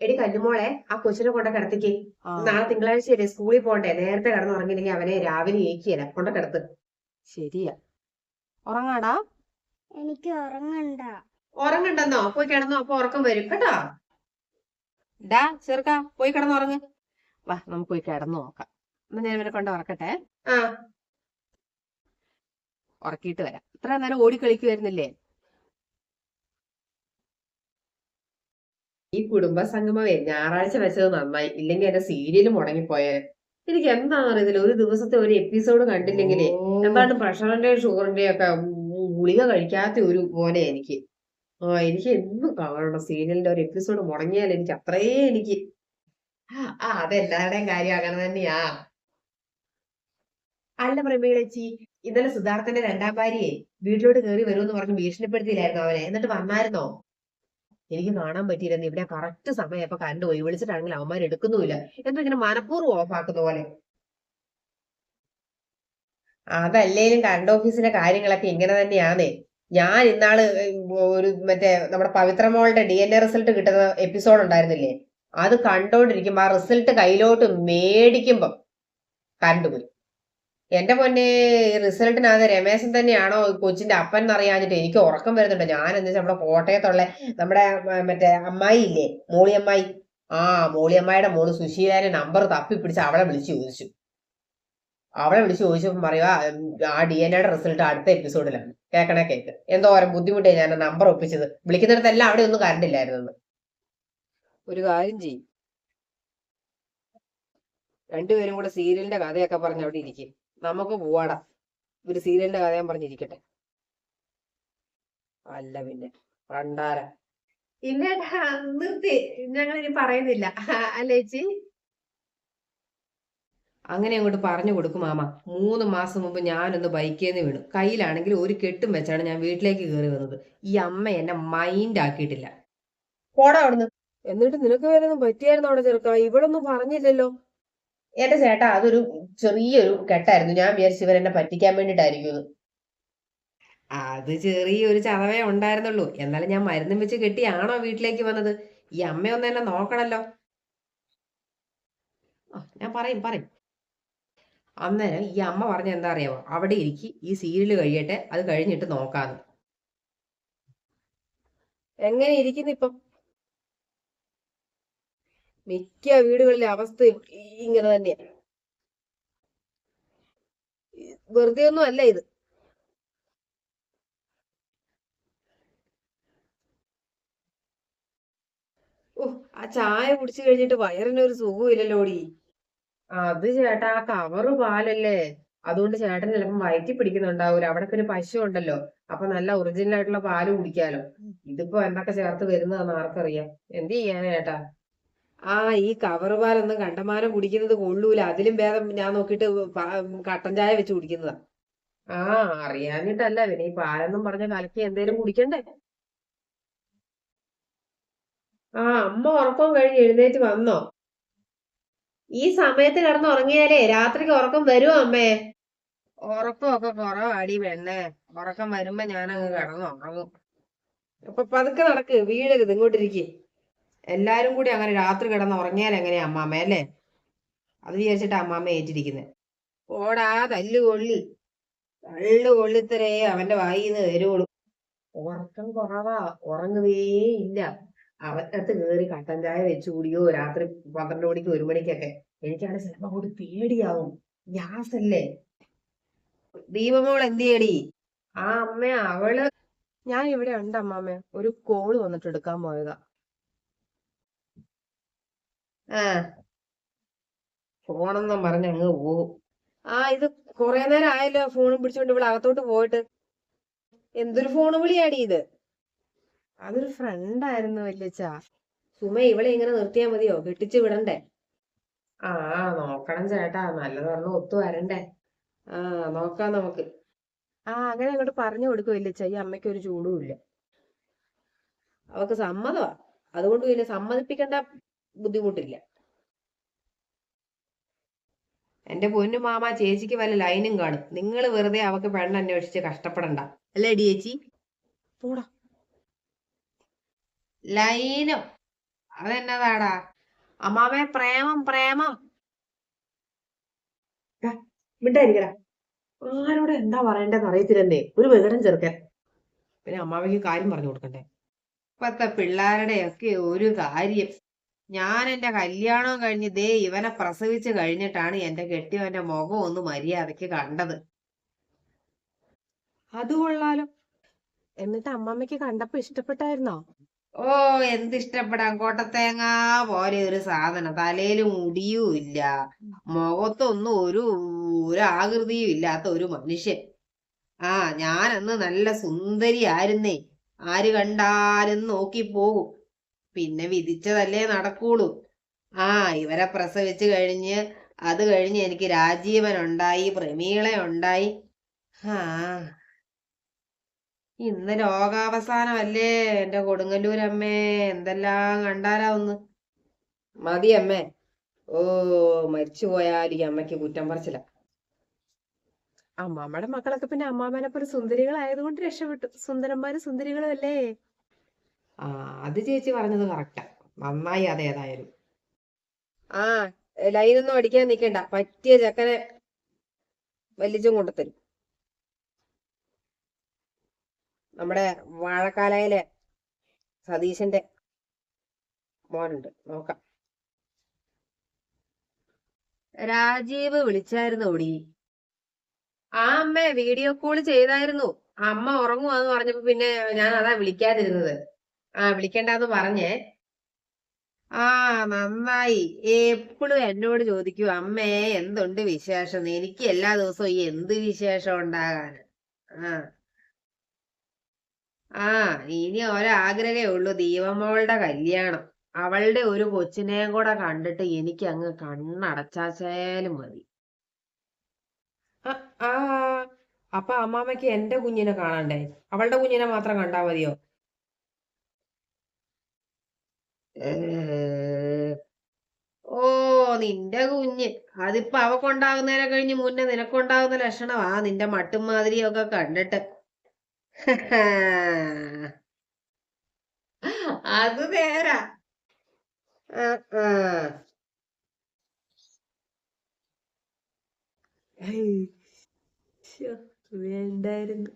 എടി കല്ലുമോളെ ആ കൊച്ചിനെ കൊണ്ട കിടത്തിക്ക്. നാളെ തിങ്കളാഴ്ചയല്ലേ സ്കൂളിൽ പോകണ്ടേ നേരത്തെ കിടന്ന് കിടന്നുറങ്ങിയില്ലെങ്കിൽ അവനെ രാവിലെ ഏക്കിയല്ല കൊണ്ട കിടത്ത്. ശരിയാ. ഉറങ്ങാടാ? എനിക്ക് ഉറങ്ങണ്ട. ഉറങ്ങണ്ടെന്നോ? പോയി കിടന്നോ അപ്പൊ ഉറക്കം വരും. കേട്ടോ? ഡാ ചെറുക്ക പോയി കിടന്നുറങ്ങ്. വാ നമുക്ക് പോയി കിടന്നു നോക്കാം. എന്നാ ഞാൻ ഇവരെ കൊണ്ട് ഉറക്കട്ടെ. ആ. ഉറക്കിയിട്ട് വരാം. ഇത്ര നേരം ഓടിക്കളിക്കുമായിരുന്നില്ലേ ഈ കുടുംബ സംഗമമേ ഞായറാഴ്ച വെച്ചത് നന്നായി. ഇല്ലെങ്കിൽ എന്റെ സീരിയൽ മുടങ്ങിപ്പോയേനെ എനിക്ക് എന്താണെന്ന് അറിയത്തില്ല. ഒരു ദിവസത്തെ ഒരു എപ്പിസോഡ് കണ്ടില്ലെങ്കിലേ എന്താണ് പ്രഷറിന്റെയും ഷുഗറിന്റെയും ഒക്കെ ഗുളിക കഴിക്കാത്ത ഒരു പോലെ എനിക്ക്. ആ എനിക്ക് എന്നും കാണണം? സീരിയലിന്റെ ഒരു എപ്പിസോഡ് മുടങ്ങിയാൽ എനിക്ക് അത്രേ എനിക്ക്. ആ അതെല്ലാവരുടെയും കാര്യം അങ്ങനെ തന്നെയാ. അല്ല പ്രമീളച്ചി ഇന്നലെ സിദ്ധാർത്ഥന്റെ രണ്ടാം ഭാര്യയെ വീട്ടിലോട്ട് കയറി വരുമെന്ന് പറഞ്ഞ് ഭീഷണിപ്പെടുത്തിയില്ലായിരുന്നു അവനെ? എന്നിട്ട് വന്നായിരുന്നോ? എനിക്ക് കാണാൻ പറ്റിയില്ലെന്ന് ഇവിടെ കറക്റ്റ് സമയം ഇപ്പൊ കറണ്ട് പോയി. വിളിച്ചിട്ടാണെങ്കിൽ അവന്മാർ എടുക്കുന്നുമില്ല. എന്തോ ഇങ്ങനെ മനഃപൂർവം ഓഫ് ആക്കുന്ന പോലെ. അതല്ലേലും കറണ്ട് ഓഫീസിലെ കാര്യങ്ങളൊക്കെ ഇങ്ങനെ തന്നെയാണ് ഞാൻ ഇന്നാൾ ഒരു മറ്റേ നമ്മുടെ പവിത്രമോളുടെ ഡി എൻ എ റിസൾട്ട് കിട്ടുന്ന എപ്പിസോഡ് ഉണ്ടായിരുന്നില്ലേ? അത് കണ്ടോണ്ടിരിക്കുമ്പോ ആ റിസൾട്ട് കയ്യിലോട്ട് മേടിക്കുമ്പം കണ്ടുപോയി എന്റെ പൊന്നെ റിസൾട്ടിനകത്ത് രമേശൻ തന്നെയാണോ കൊച്ചിന്റെ അപ്പൻ എന്നറിയാഞ്ഞിട്ട് എനിക്ക് ഉറക്കം വരുന്നുണ്ട്. ഞാൻ എന്താ വെച്ചാൽ നമ്മുടെ കോട്ടയത്തുള്ള നമ്മുടെ മറ്റേ അമ്മായി ഇല്ലേ? മോളിയമ്മായി ആ മോളിയമ്മായിയുടെ മോൾ സുശീലാന്റെ നമ്പർ തപ്പി പിടിച്ച് അവളെ വിളിച്ചു ചോദിച്ചു. അവളെ വിളിച്ച് ചോദിച്ചപ്പോൾ പറയുക ആ ഡി എൻ എയുടെ റിസൾട്ട് അടുത്ത എപ്പിസോഡിലാണ്. കേൾക്കണേ കേക്ക്. എന്തോ ഓരോ ബുദ്ധിമുട്ടേ ഞാൻ നമ്പർ ഒപ്പിച്ചത്. വിളിക്കുന്നിടത്തെല്ലാം അവിടെ ഒന്നും കറണ്ട് ഇല്ലായിരുന്നു ഒരു കാര്യം ചെയ്യും. രണ്ടുപേരും കൂടെ സീരിയലിന്റെ കഥയൊക്കെ പറഞ്ഞ് അവിടെ ഇരിക്കും. നമുക്ക് പോവാടാ. ഒരു സീരിയലിന്റെ കഥ ഞാൻ പറഞ്ഞിരിക്കട്ടെ. അല്ല പിന്നെ പണ്ടാര. ഇല്ല നിർത്തി. ഞങ്ങൾ ഇനി പറയുന്നില്ല. അല്ലേ ചേച്ചി? അങ്ങനെ അങ്ങോട്ട് പറഞ്ഞു കൊടുക്കും മാമ. മൂന്ന് മാസം മുമ്പ് ഞാനൊന്ന് ബൈക്കേന്ന് വീണു. കയ്യിലാണെങ്കിൽ ഒരു കെട്ടും വെച്ചാണ് ഞാൻ വീട്ടിലേക്ക് കയറി വന്നത്. ഈ അമ്മ എന്നെ മൈൻഡ് ആക്കിയിട്ടില്ല. പോടാ അവിടുന്ന്. എന്നിട്ട് നിനക്ക് വേറെ ഒന്നും പറ്റിയായിരുന്നു അവിടെ ചെറുക്ക ഇവളൊന്നും പറഞ്ഞില്ലല്ലോ. എന്റെ ചേട്ടാ അതൊരു ചെറിയൊരു കെട്ടായിരുന്നു. ഞാൻ വിചാരിച്ചു ഇവർ എന്നെ പറ്റിക്കാൻ വേണ്ടിട്ടായിരിക്കും. അത് ചെറിയൊരു ചതവേ ഉണ്ടായിരുന്നുള്ളൂ. എന്നാലും ഞാൻ മരുന്നും വെച്ച് കെട്ടിയാണോ വീട്ടിലേക്ക് വന്നത്? ഈ അമ്മയൊന്ന് എന്നെ നോക്കണല്ലോ. ഞാൻ പറയും പറയും. അന്നേരം ഈ അമ്മ പറഞ്ഞ എന്താ അറിയാമോ അവിടെ ഇരിക്കി ഈ സീരിയൽ കഴിയട്ടെ അത് കഴിഞ്ഞിട്ട് നോക്കാന്ന്. എങ്ങനെ ഇരിക്കുന്നു ഇപ്പം? മിക്ക വീടുകളിലെ അവസ്ഥ ഇങ്ങനെ തന്നെയാ. വെറുതെ ഒന്നും അല്ല ഇത്. ഓ ആ ചായ കുടിച്ചു കഴിഞ്ഞിട്ട് വയറിനൊരു സുഖമില്ലല്ലോടി അത് ചേട്ടാ ആ കവറ് പാലല്ലേ? അതുകൊണ്ട് ചേട്ടൻ ചിലപ്പം വയറ്റി പിടിക്കുന്നുണ്ടാവൂല. അവിടെ പിന്നെ പശു ഉണ്ടല്ലോ. അപ്പൊ നല്ല ഒറിജിനൽ ആയിട്ടുള്ള പാൽ കുടിക്കാലോ. ഇതിപ്പോ എന്തൊക്കെ ചേർത്ത് വരുന്നതെന്ന് ആർക്കറിയാം. എന്ത് ചെയ്യാനാ ചേട്ടാ? ആ ഈ കവർ പാലൊന്നും കണ്ടമാനം കുടിക്കുന്നത് കൊള്ളൂല. അതിലും ഭേദം ഞാൻ നോക്കിയിട്ട് കട്ടൻ ചായ വെച്ച് കുടിക്കുന്നതാ. ആ അറിയാഞ്ഞിട്ടല്ല. പിന്നെ ഈ പാലെന്നും പറഞ്ഞ കലക്കി എന്തേലും കുടിക്കണ്ടേ? ആ അമ്മ ഉറക്കം കഴിഞ്ഞ് എഴുന്നേറ്റ് വന്നോ? ഈ സമയത്ത് കിടന്ന് ഉറങ്ങിയാലേ രാത്രിക്ക് ഉറക്കം വരുമോ അമ്മേ? ഉറക്കമൊക്കെ കുറവാടി പെണ്ണേ. ഉറക്കം വരുമ്പോ ഞാനങ്ങ് കിടന്നുറങ്ങും. അപ്പൊ പതുക്കെ നടക്ക്. വീഴരുത് ഇങ്ങോട്ടിരിക്കെ. എല്ലാരും കൂടി അങ്ങനെ രാത്രി കിടന്ന് ഉറങ്ങിയാൽ എങ്ങനെയാ അമ്മാമ്മ അല്ലേ? അത് വിചാരിച്ചിട്ട് അമ്മാമ്മ ഏറ്റിരിക്കുന്നത് ഓടാ തല്ല് കൊള്ളി. തള്ളു കൊള്ളിത്തരേ അവന്റെ വായിന്ന് വരുവുള്ളൂ ഉറക്കം കുറവാ ഉറങ്ങുകയേ ഇല്ല. അവറ്റത്ത് കയറി കട്ടൻ ചായ വെച്ചു കുടിയോ രാത്രി പന്ത്രണ്ട് മണിക്ക് ഒരു മണിക്കൊക്കെ. എനിക്കാണ് സിനിമ കൂടി പേടിയാവും. ഗ്യാസ് അല്ലേ ദീപമോൾ എന്ത് ചെയ്യടി ആ അമ്മ അവൾ. ഞാൻ ഇവിടെ ഉണ്ട് അമ്മാമ്മ ഒരു കോൾ വന്നിട്ട് എടുക്കാൻ പോയതാ. ആ. ഫോണെന്നും പറഞ്ഞ് അങ്ങ് പോവും. ആ ഇത് കൊറേ നേരം ആയല്ലോ ഫോണും പിടിച്ചോണ്ട് ഇവിടെ അകത്തോട്ട് പോയിട്ട്. എന്തൊരു ഫോൺ വിളിയാടി ഇത്? അതൊരു ഫ്രണ്ട് ആയിരുന്നു വല്യച്ചാ സുമ ഇവളെ ഇങ്ങനെ നിർത്തിയാ മതിയോ? കെട്ടിച്ച് വിടണ്ടേ? ആ നോക്കണം ചേട്ടാ. നല്ലതൊരെണ്ണം ഒത്തു വരണ്ടേ. ആ നോക്കാം നമുക്ക്. ആ അങ്ങനെ അങ്ങോട്ട് പറഞ്ഞു കൊടുക്കും വല്യച്ച ഈ അമ്മയ്ക്ക് ഒരു ചൂടും ഇല്ല. അവക്ക് സമ്മതമാ അതുകൊണ്ട് പിന്നെ സമ്മതിപ്പിക്കേണ്ട ബുദ്ധിമുട്ടില്ല. എന്റെ പൊന്നു മാമ ചേച്ചിക്ക് വല്ല ലൈനും കാണും. നിങ്ങൾ വെറുതെ അവക്ക് പെണ്ണന്വേഷിച്ച് കഷ്ടപ്പെടണ്ട. അല്ലേ ഡി ചേച്ചി പോടാ. ലൈനോ. അതെന്നതാടാ? അമ്മാമേ പ്രേമം പ്രേമം. മിണ്ടായിരിക്കടാ ആരോട് എന്താ പറയണ്ടെന്ന് അറിയത്തില്ലെന്നേ. ഒരു വികടം ചെറുക്കൻ. പിന്നെ അമ്മാവയ്ക്ക് കാര്യം പറഞ്ഞു കൊടുക്കണ്ടേ? ഇപ്പത്തെ പിള്ളേരുടെ ഒക്കെ ഒരു കാര്യം. ഞാൻ എന്റെ കല്യാണം കഴിഞ്ഞ് ദേ ഇവനെ പ്രസവിച്ച് കഴിഞ്ഞിട്ടാണ് എന്റെ കെട്ടിയവന്റെ മുഖം ഒന്ന് മര്യാദയ്ക്ക് കണ്ടത്. അത് കൊള്ളാലോ. എന്നിട്ട് അമ്മമ്മയ്ക്ക് കണ്ടപ്പോ ഇഷ്ടപ്പെട്ടായിരുന്നോ? ഓ എന്ത് ഇഷ്ടപ്പെടാൻ കോട്ടത്തേങ്ങ പോലെ ഒരു സാധനം. തലയിൽ മുടിയും ഇല്ല. മുഖത്തൊന്നും ഒരു ഒരു ആകൃതിയും ഇല്ലാത്ത ഒരു മനുഷ്യൻ. ആ ഞാനന്ന് നല്ല സുന്ദരി സുന്ദരിയായിരുന്നേ. ആര് കണ്ടാലും നോക്കി പോകും പിന്നെ വിധിച്ചതല്ലേ നടക്കുള്ളൂ. ആ ഇവരെ പ്രസവിച്ചു കഴിഞ്ഞ് അത് കഴിഞ്ഞ് എനിക്ക് രാജീവൻ ഉണ്ടായി പ്രമീള ഉണ്ടായി. ആ. ഇന്ന് ലോകാവസാനമല്ലേ എന്റെ കൊടുങ്ങല്ലൂരമ്മേ? എന്തെല്ലാം കണ്ടാലാ ഒന്ന്? മതി അമ്മേ. ഓ മരിച്ചുപോയാൽ ഈ അമ്മയ്ക്ക് കുറ്റം പറച്ചില്ല അമ്മാമ്മയുടെ മക്കളൊക്കെ പിന്നെ അമ്മാമ്മനെ പോലെ സുന്ദരികളായതുകൊണ്ട് രക്ഷപ്പെട്ടു. സുന്ദരന്മാരും സുന്ദരികളും അല്ലേ? ആ അത് ചേച്ചി പറഞ്ഞത് കറക്റ്റാ നന്നായി അത് ഏതായാലും. ആ ലൈനൊന്നും അടിക്കാൻ നിക്കണ്ട. പറ്റിയ ചെക്കനെ വലിച്ചും കൊണ്ടുതരും നമ്മുടെ വാഴക്കാലയിലെ സതീശന്റെ മോനുണ്ട്. നോക്കാം. രാജീവ് വിളിച്ചായിരുന്നു ഒടി ആ അമ്മ വീഡിയോ കോൾ ചെയ്തായിരുന്നു. അമ്മ ഉറങ്ങുവാന്ന് പറഞ്ഞപ്പോ പിന്നെ ഞാൻ അതാ വിളിക്കാതിരുന്നത്. ആ വിളിക്കണ്ടെന്ന് പറഞ്ഞേ. ആ നന്നായി. എപ്പോഴും എന്നോട് ചോദിക്കൂ അമ്മേ എന്തുണ്ട് വിശേഷം? എനിക്ക് എല്ലാ ദിവസവും ഈ എന്ത് വിശേഷം ഉണ്ടാകാൻ? ആ. ആ ഇനി ഒരാഗ്രഹേ ഉള്ളൂ ദീപമോളുടെ കല്യാണം. അവളുടെ ഒരു കൊച്ചിനെയും കൂടെ കണ്ടിട്ട് എനിക്ക് അങ്ങ് കണ്ണടച്ചാച്ചാലും മതി. ആ, ആ. അപ്പൊ അമ്മാമ്മയ്ക്ക് എന്റെ കുഞ്ഞിനെ കാണണ്ടേ? അവളുടെ കുഞ്ഞിനെ മാത്രം കണ്ടാ മതിയോ? ഓ നിന്റെ കുഞ്ഞ്. അതിപ്പോ അവക്കുണ്ടാകുന്നതിനെ കഴിഞ്ഞ് മുന്നേ നിനക്കുണ്ടാകുന്ന ലക്ഷണമാ നിന്റെ മട്ടും മാതിരിയൊക്കെ കണ്ടിട്ട്. അത് നേരാ. വേണ്ടായിരുന്നു.